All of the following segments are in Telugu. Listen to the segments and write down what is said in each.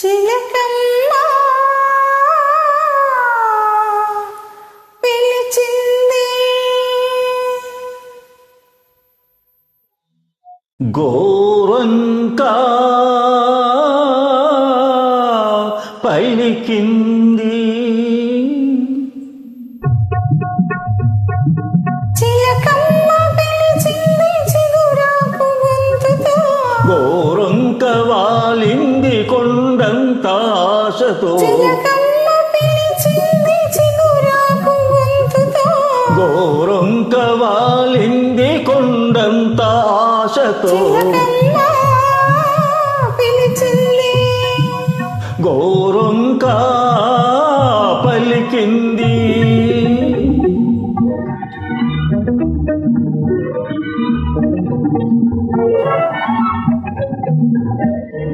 చిలకమ్మ పిలిచింది. గోరంకా పలికింది గొంతుతో. గోరంక వాలింది కొండంత ఆశతో. గోరంక పలికింది.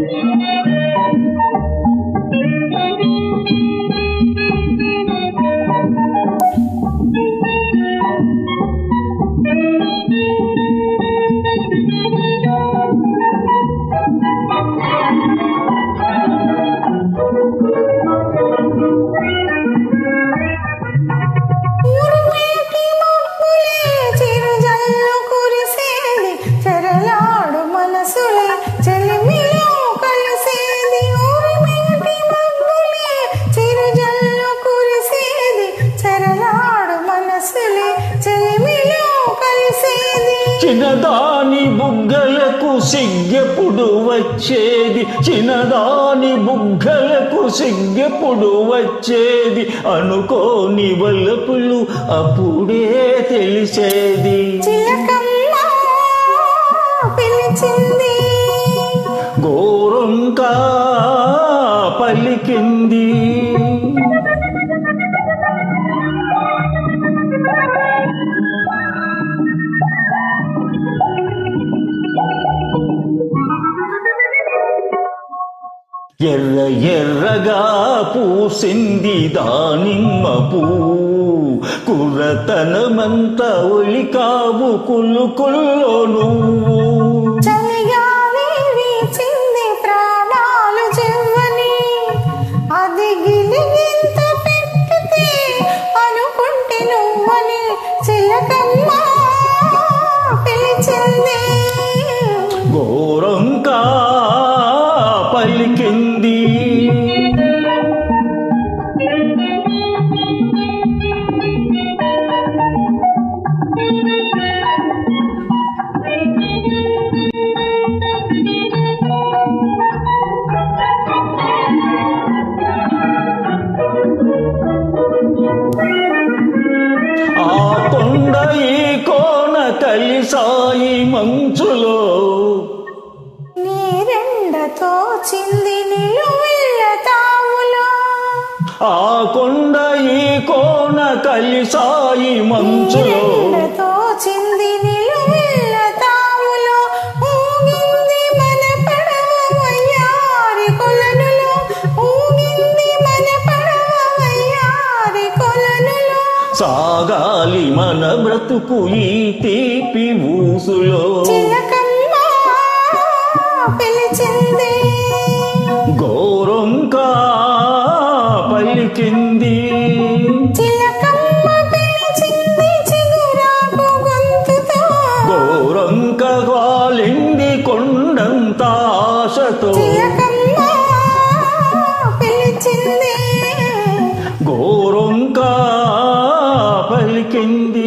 ఉరిమేటి చిన్నదాని బుగ్గలకు సిగ్గెప్పుడు వచ్చేది. చిన్నదాని బుగ్గలకు సిగ్గెప్పుడు వచ్చేది. అనుకోని వలపులు అప్పుడే తెలిసేది. గోరంకా పలికింది. ఎర్ర ఎర్రగా పూసింది దానిమ్మ పూ. కుర్రతనమంత ఒళికావు కుల్లు కుల్లో నువ్వు. కొండ ఈ కోన కలిసాయి మంచులో. నీరెండతో చింది నిలువెల్ల తావులో. ఆ కొండ ఈ కోన కలిసాయి మంచులో. నీరెండతో చింది సాగాలి మన బ్రతుకు ఈ తీపి ఊసులో. చిలకమ్మ పిలిచింది గోరొంక పలికింది